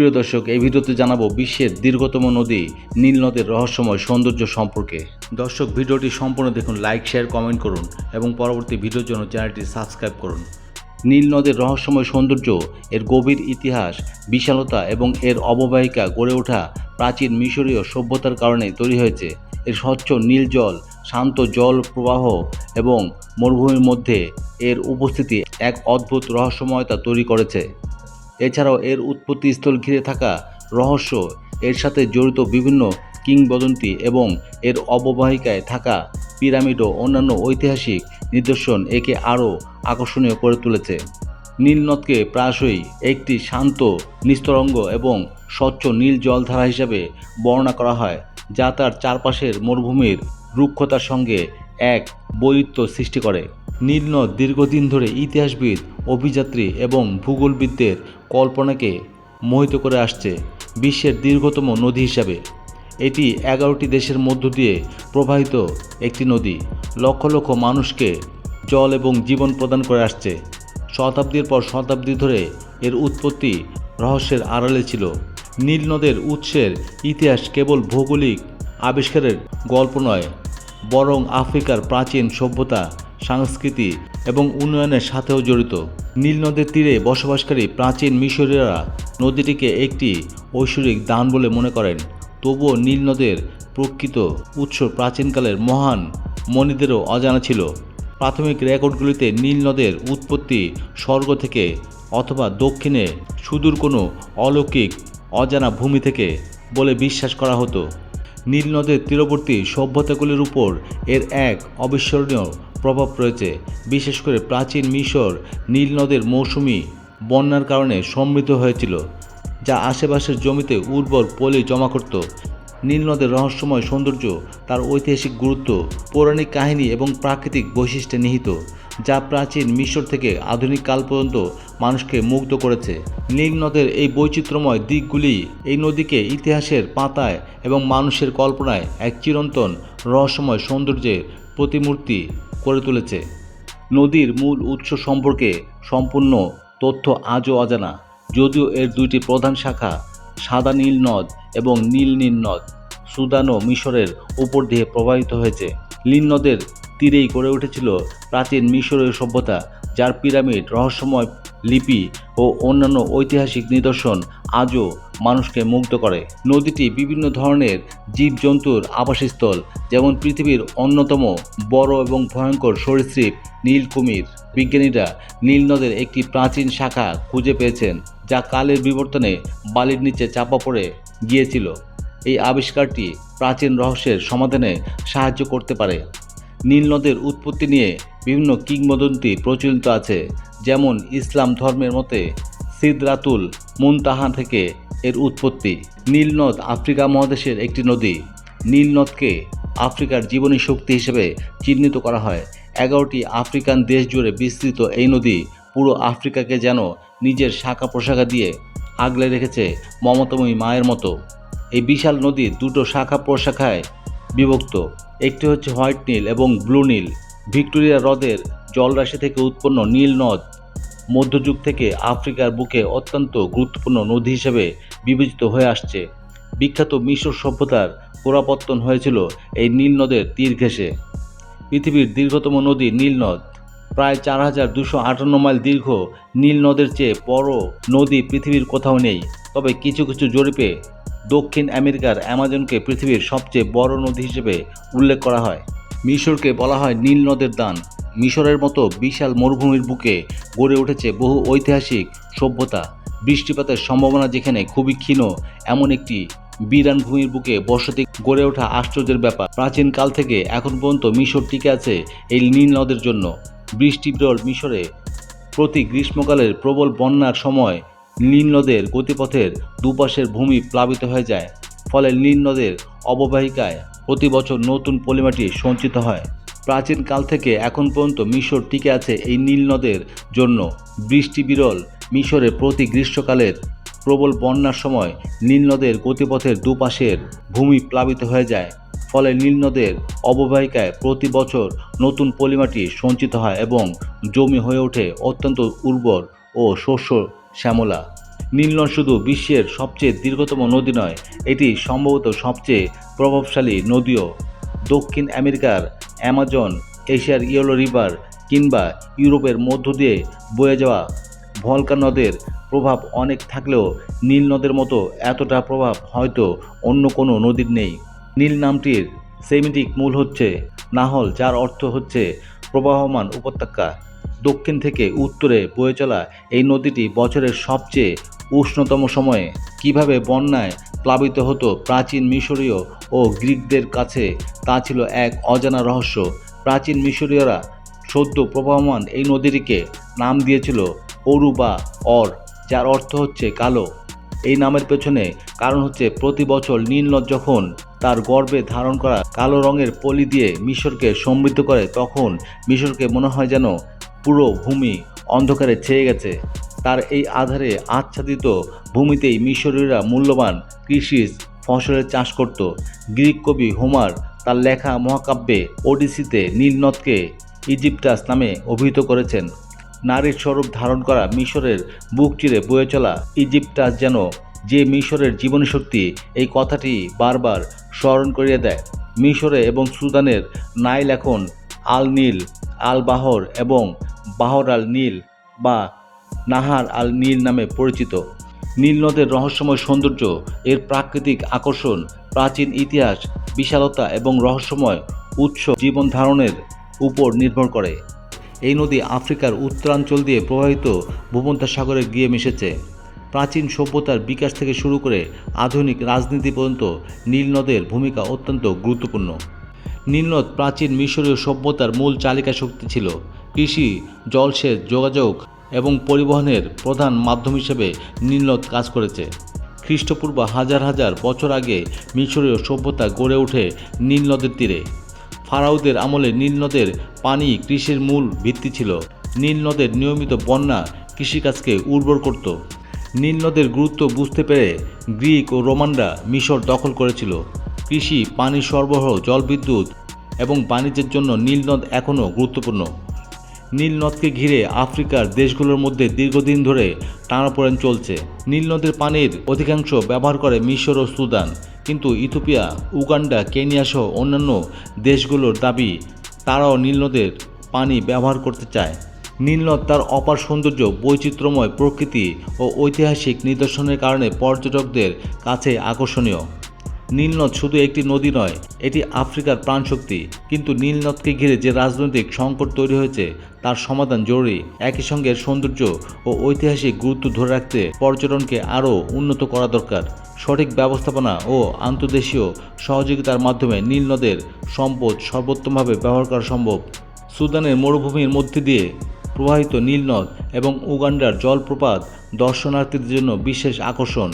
প্রিয় দর্শক, এই ভিডিওতে জানাব বিশ্বের দীর্ঘতম নদী, নীল নদের রহস্যময় সৌন্দর্য সম্পর্কে। দর্শক, ভিডিওটি সম্পূর্ণ দেখুন, লাইক, শেয়ার, কমেন্ট করুন এবং পরবর্তী ভিডিওর জন্য চ্যানেলটি সাবস্ক্রাইব করুন। নীল নদের রহস্যময় সৌন্দর্য, এর গভীর ইতিহাস, বিশালতা এবং এর অববাহিকা গড়ে ওঠা প্রাচীন মিশরীয় সভ্যতার কারণে তৈরি হয়েছে। এর স্বচ্ছ নীল জল, শান্ত জল প্রবাহ এবং মরুভূমির মধ্যে এর উপস্থিতি এক অদ্ভুত রহস্যময়তা তৈরি করেছে। এছাড়াও এর উৎপত্তি স্থল ঘিরে থাকা রহস্য, এর সাথে জড়িত বিভিন্ন কিংবদন্তি এবং এর অববাহিকায় থাকা পিরামিড ও অন্যান্য ঐতিহাসিক নিদর্শন একে আরও আকর্ষণীয় করে তুলেছে। নীলনদকে প্রায়শই একটি শান্ত, নিস্তরঙ্গ এবং স্বচ্ছ নীল জলধারা হিসাবে বর্ণনা করা হয়, যা তার চারপাশের মরুভূমির রুক্ষতার সঙ্গে এক বৈরিত্য সৃষ্টি করে। নীলনদ দীর্ঘদিন ধরে ইতিহাসবিদ, অভিযাত্রী এবং ভূগোলবিদদের কল্পনাকে মোহিত করে আসছে বিশ্বের দীর্ঘতম নদী হিসাবে। এটি এগারোটি দেশের মধ্য দিয়ে প্রবাহিত একটি নদী। লক্ষ লক্ষ মানুষকে জল এবং জীবন প্রদান করে আসছে। শতাব্দীর পর শতাব্দী ধরে এর উৎপত্তি রহস্যের আড়ালে ছিল। নীল নদের উৎসের ইতিহাস কেবল ভৌগোলিক আবিষ্কারের গল্প নয়, বরং আফ্রিকার প্রাচীন সভ্যতা সংস্কৃতি এবং উন্নয়নের সাথেও জড়িত। নীল নদের তীরে বসবাসকারী প্রাচীন মিশরীয়রা নদীটিকে একটি ঐশ্বরিক দান বলে মনে করেন। তবুও নীল নদের প্রকৃত উৎস প্রাচীনকালের মহান মণিদেরও অজানা ছিল। প্রাথমিক রেকর্ডগুলিতে নীল নদের উৎপত্তি স্বর্গ থেকে অথবা দক্ষিণে সুদূর কোনো অলৌকিক, অজানা ভূমি থেকে বলে বিশ্বাস করা হতো। নীল নদের তীরবর্তী সভ্যতাগুলির উপর এর এক অবিস্মরণীয় প্রভাব রয়েছে, বিশেষ করে প্রাচীন মিশর, নীল নদের মৌসুমি বন্যার কারণে সমৃদ্ধ হয়েছিল, যা আশেপাশের জমিতে উর্বর পলি জমা করত। নীল নদের রহস্যময় সৌন্দর্য তার ঐতিহাসিক গুরুত্ব, পৌরাণিক কাহিনী এবং প্রাকৃতিক বৈশিষ্ট্যে নিহিত, যা প্রাচীন মিশর থেকে আধুনিক কাল পর্যন্ত মানুষকে মুগ্ধ করেছে। নীল নদের এই বৈচিত্র্যময় দিকগুলি এই নদীকে ইতিহাসের পাতায় এবং মানুষের কল্পনায় এক চিরন্তন রহস্যময় সৌন্দর্যের প্রতিমূর্তি করে তুলেছে। নদীর মূল উৎস সম্পর্কে সম্পূর্ণ তথ্য আজও অজানা। যদিও এর দুইটি প্রধান শাখা সাদা নীল নদ এবং নীল নীল নদ সুদান ও মিশরের উপর দিয়ে প্রবাহিত হয়েছে। নীল নদের তীরেই গড়ে উঠেছিল প্রাচীন মিশরীয় সভ্যতা, যার পিরামিড, রহস্যময় লিপি ও অন্যান্য ঐতিহাসিক নিদর্শন আজও মানুষকে মুগ্ধ করে। নদীটি বিভিন্ন ধরনের জীবজন্তুর আবাসস্থল, যেমন পৃথিবীর অন্যতম বড় এবং ভয়ঙ্কর সরীসৃপ নীল কুমির বিজ্ঞানীরা নীল নদের একটি প্রাচীন শাখা খুঁজে পেয়েছেন, যা কালের বিবর্তনে বালির নিচে চাপা পড়ে গিয়েছিল। এই আবিষ্কারটি প্রাচীন রহস্যের সমাধানে সাহায্য করতে পারে। নীল নদের উৎপত্তি নিয়ে বিভিন্ন কিংবদন্তি প্রচলিত আছে, যেমন ইসলাম ধর্মের মতে সিদরাতুল মুনতাহা থেকে এর উৎপত্তি নীল নদ আফ্রিকা মহাদেশের একটি নদী। নীল নদকে আফ্রিকার জীবনী শক্তি হিসেবে চিহ্নিত করা হয়। এগারোটি আফ্রিকান দেশ জুড়ে বিস্তৃত এই নদী পুরো আফ্রিকাকে যেন নিজের শাখা প্রশাখা দিয়ে আগলে রেখেছে মমতাময়ী মায়ের মতো। এই বিশাল নদী দুটো শাখা প্রশাখায় বিভক্ত। একটি হচ্ছে হোয়াইট নীল এবং ব্লু নীল। ভিক্টোরিয়া হ্রদের জলরাশি থেকে উৎপন্ন নীল নদ মধ্যযুগ থেকে আফ্রিকার বুকে অত্যন্ত গুরুত্বপূর্ণ নদী হিসেবে বিবেচিত হয়ে আসছে। বিখ্যাত মিশর সভ্যতার গোড়াপত্তন হয়েছিল এই নীল নদের তীর ঘেঁষে। পৃথিবীর দীর্ঘতম নদী নীল নদ। প্রায় চার হাজার দুশো আটান্ন মাইল দীর্ঘ নীল নদের চেয়ে বড় নদী পৃথিবীর কোথাও নেই। তবে কিছু কিছু জরিপে দক্ষিণ আমেরিকার অ্যামাজনকে পৃথিবীর সবচেয়ে বড় নদী হিসেবে উল্লেখ করা হয়। মিশরকে বলা হয় নীল নদের দান। মিশরের মতো বিশাল মরুভূমির বুকে গড়ে উঠেছে বহু ঐতিহাসিক সভ্যতা। বৃষ্টিপাতের সম্ভাবনা যেখানে খুবই ক্ষীণ, এমন একটি বিরান ভূমির বুকে বসতি গড়ে ওঠা আশ্চর্যের ব্যাপার। প্রাচীন কাল থেকে এখন পর্যন্ত মিশর টিকে আছে এই নীল নদের জন্য। বৃষ্টি বিরল মিশরে প্রতি গ্রীষ্মকালের প্রবল বন্যার সময় নীল নদের গতিপথের দুপাশের ভূমি প্লাবিত হয়ে যায়, ফলে নীল নদের অববাহিকায় প্রতি বছর নতুন পলিমাটি সঞ্চিত হয়। প্রাচীন কাল থেকে এখন পর্যন্ত মিশর টিকে আছে এই নীল নদের জন্য। বৃষ্টি বিরল মিশরে প্রতি গ্রীষ্মকালের প্রবল বন্যার সময় নীল নদের গতিপথের দুপাশের ভূমি প্লাবিত হয়ে যায়। ফলে নীল নদের অববাহিকায় প্রতি বছর নতুন পলিমাটি সঞ্চিত হয় এবং জমি হয়ে ওঠে অত্যন্ত উর্বর ও শস্য শ্যামলা। নীলনদ শুধু বিশ্বের সবচেয়ে দীর্ঘতম নদী নয়, এটি সম্ভবত সবচেয়ে প্রভাবশালী নদীও। দক্ষিণ আমেরিকার অ্যামাজন, এশিয়ার ইয়েলো রিভার কিংবা ইউরোপের মধ্য দিয়ে বয়ে যাওয়া ভলকা নদের প্রভাব অনেক থাকলেও নীল নদের মতো এতটা প্রভাব হয়তো অন্য কোনো নদীর নেই। নীল নামটির সেমিটিক মূল হচ্ছে নাহল, যার অর্থ হচ্ছে প্রবাহমান উপত্যকা। দক্ষিণ থেকে উত্তরে বয়ে চলা এই নদীটি বছরের সবচেয়ে উষ্ণতম সময়ে কীভাবে বন্যায় প্লাবিত হতো প্রাচীন মিশরীয় ও গ্রিকদের কাছে, তা ছিল এক অজানা রহস্য। প্রাচীন মিশরীয়রা সদ্য প্রবাহমান এই নদীটিকে নাম দিয়েছিল অরু বা অর, যার অর্থ হচ্ছে কালো। এই নামের পেছনে কারণ হচ্ছে প্রতি বছর নীলনদ যখন তার গর্ভে ধারণ করা কালো রঙের পলি দিয়ে মিশরকে সমৃদ্ধ করে, তখন মিশরকে মনে হয় যেন পুরো ভূমি অন্ধকারে ছেয়ে গেছে। তার এই আধারে আচ্ছাদিত ভূমিতেই মিশরীয়রা মূল্যবান কৃষি ফসলের চাষ করত। গ্রিক কবি হোমার তার লেখা মহাকাব্যে ওডিসিতে নীলনদকে ইজিপ্টাস নামে অভিহিত করেছেন। নারীর স্বরূপ ধারণ করা মিশরের বুক চিরে বয়ে চলা ইজিপ্টাস যেন যে মিশরের জীবনীশক্তি, এই কথাটি বারবার স্মরণ করিয়ে দেয়। মিশরে এবং সুদানের নাইল এখন আল নীল আল বাহর এবং বাহর আল নীল বা নাহার আল নীল নামে পরিচিত। নীল নদের রহস্যময় সৌন্দর্য, এর প্রাকৃতিক আকর্ষণ, প্রাচীন ইতিহাস, বিশালতা এবং রহস্যময় উৎস জীবন ধারণের উপর নির্ভর করে। এই নদী আফ্রিকার উত্তরাঞ্চল দিয়ে প্রবাহিত ভূমধ্যসাগরে গিয়ে মিশেছে। প্রাচীন সভ্যতার বিকাশ থেকে শুরু করে আধুনিক রাজনীতি পর্যন্ত নীল নদের ভূমিকা অত্যন্ত গুরুত্বপূর্ণ। নীলনদ প্রাচীন মিশরীয় সভ্যতার মূল চালিকা শক্তি ছিল। কৃষি, জলসেচ, যোগাযোগ এবং পরিবহনের প্রধান মাধ্যম হিসেবে নীলনদ কাজ করেছে। খ্রিস্টপূর্ব হাজার হাজার বছর আগে মিশরীয় সভ্যতা গড়ে ওঠে নীল নদের তীরে। ফারাউদের আমলে নীল নদের পানি কৃষির মূল ভিত্তি ছিল। নীল নদের নিয়মিত বন্যা কৃষিকাজকে উর্বর করত। নীল নদের গুরুত্ব বুঝতে পেরে গ্রিক ও রোমানরা মিশর দখল করেছিল। কৃষি, পানি সরবরাহ, জলবিদ্যুৎ এবং বাণিজ্যের জন্য নীলনদ এখনও গুরুত্বপূর্ণ। নীলনদকে ঘিরে আফ্রিকার দেশগুলোর মধ্যে দীর্ঘদিন ধরে টানাপোড়েন চলছে। নীলনদের পানির অধিকাংশ ব্যবহার করে মিশর ও সুদান। কিন্তু ইথিওপিয়া, উগান্ডা, কেনিয়া সহ অন্যান্য দেশগুলোর দাবি, তারাও নীলনদের পানি ব্যবহার করতে চায়। নীলনদ তার অপার সৌন্দর্য, বৈচিত্র্যময় প্রকৃতি ও ঐতিহাসিক নিদর্শনের কারণে পর্যটকদের কাছে আকর্ষণীয়। নীলনদ শুধু একটি নদী নয়, এটি আফ্রিকার প্রাণশক্তি। কিন্তু নীলনদকে ঘিরে যে রাজনৈতিক সংকট তৈরি হয়েছে, তার সমাধান জরুরি। একই সঙ্গে সৌন্দর্য ও ঐতিহাসিক গুরুত্ব ধরে রাখতে পর্যটনকে আরও উন্নত করা দরকার। সঠিক ব্যবস্থাপনা ও আন্তর্দেশীয় সহযোগিতার মাধ্যমে নীল নদের সম্পদ সর্বোত্তমভাবে ব্যবহার করা সম্ভব। সুদানের মরুভূমির মধ্যে দিয়ে প্রবাহিত নীল নদ এবং উগান্ডার জলপ্রপাত দর্শনার্থীদের জন্য বিশেষ আকর্ষণ।